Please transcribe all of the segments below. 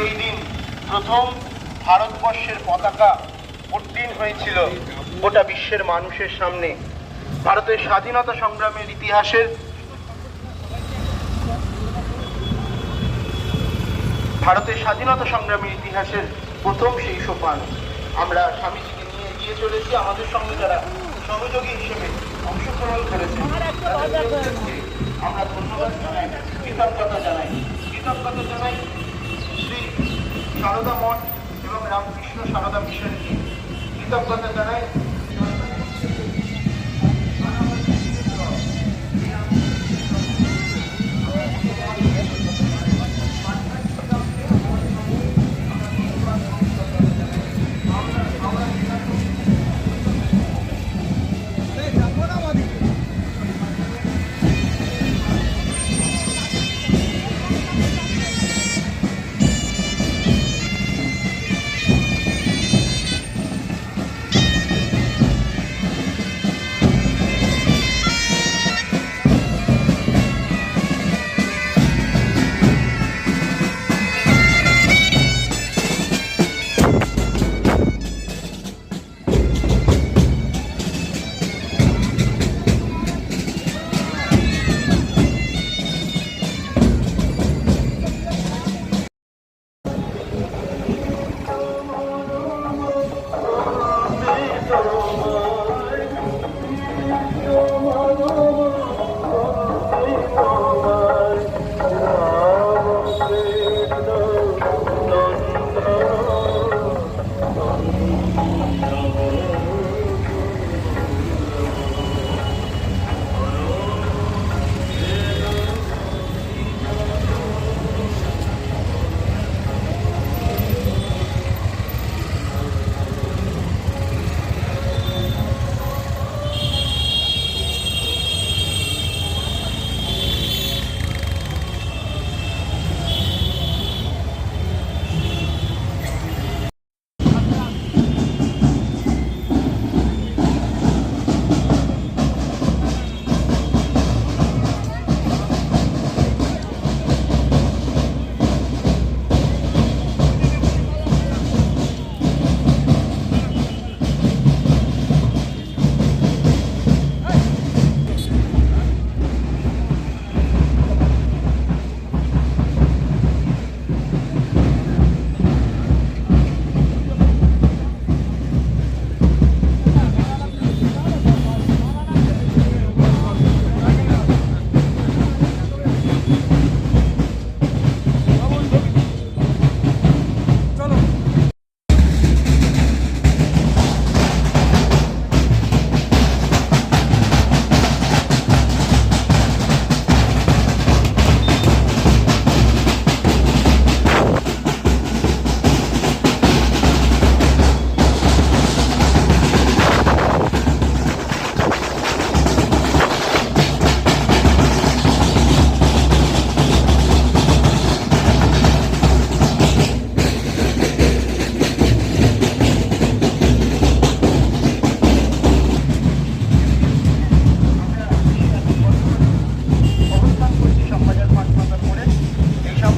সেই দিন প্রথম ভারতবর্ষের পতাকা উড্ডীন হয়েছিল গোটা বিশ্বের মানুষের সামনে। ভারতের স্বাধীনতা সংগ্রামের ইতিহাসের ভারতের স্বাধীনতা সংগ্রামের ইতিহাসের প্রথম সেই সোপান। আমরা স্বামীজিকে নিয়ে এগিয়ে চলেছি, আমাদের সঙ্গে যারা সহযোগী হিসেবে অংশগ্রহণ করেছে আমরা ধন্যবাদ জানাই, কৃতজ্ঞতা জানাই কৃতজ্ঞতা জানাই। সারদা মঠ এবং রামকৃষ্ণ সারদা মিশনকে কৃতজ্ঞতা জানাই।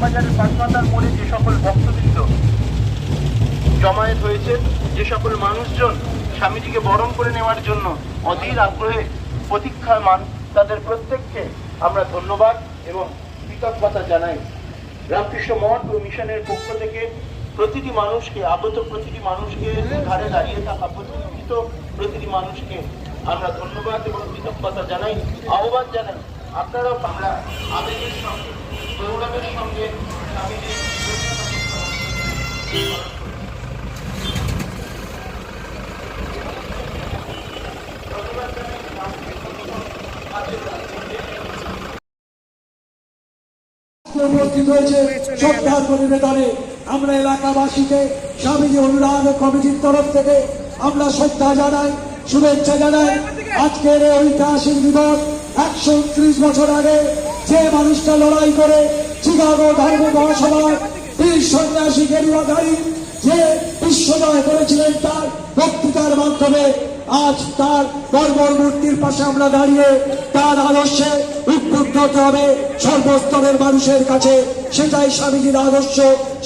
এই শ্যামবাজারের পাঁচমাতার মোড়ে যে সকল ভক্তবৃন্দ জমায়েত হয়েছে যে সকল মানুষজন স্বামীজিকে বরণ করে নেওয়ার জন্য অধীর আগ্রহে প্রতীক্ষামান তাদের প্রত্যেককে আমরা ধন্যবাদ এবং কৃতজ্ঞতা জানাই। রামকৃষ্ণ মঠ ও মিশনের পক্ষ থেকে প্রতিটি মানুষকে আগত প্রতিটি মানুষকে ধারে দাঁড়িয়ে থাকা প্রতিষ্ঠিত প্রতিটি মানুষকে আমরা ধন্যবাদ এবং কৃতজ্ঞতা জানাই, আহ্বান জানাই। আপনারাও আমরা আবেগের সঙ্গে গৌরবের সঙ্গে হয়েছে আমরা এলাকাবাসীকে স্বামীজি অনুরাগ কমিটির তরফ থেকে আমরা শ্রদ্ধা জানাই, শুভেচ্ছা জানাই। আজকের ঐতিহাসিক দিবস একশো ত্রিশ বছর আগে যে মানুষটা লড়াই করে চিকাগো ধর্ম মহাসভার বীর সন্ন্যাসী গেরুয়াধারী যে বিশ্বজয় করেছিলেন তার বক্তৃতার মাধ্যমে, আজ তার বর্বর মূর্তির পাশে আমরা দাঁড়িয়ে তার আদর্শে উদ্বুদ্ধ হতে হবে সর্বস্তরের মানুষের কাছে। সেটাই স্বামীজির আদর্শ,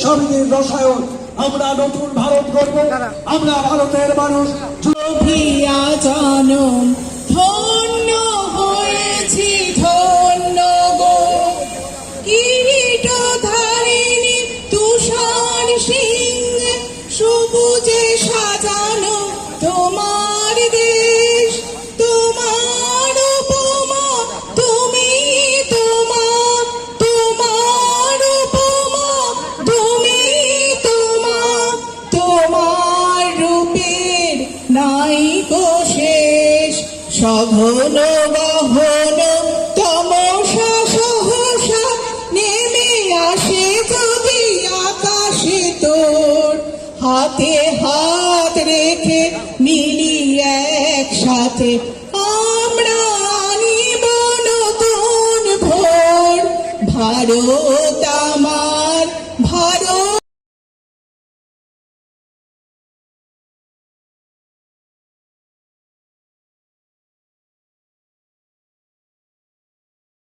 স্বামীজির রসায়ন। আমরা নতুন ভারত গড়ব, আমরা ভারতের মানুষ। ধন্য সঘন গহন তমসা সহসা নেমে আসে যদি আকাশে তোর। হাতে হাত রেখে মিলি একসাথে আমরা আনিব নতুন ভোর। ভারত আমার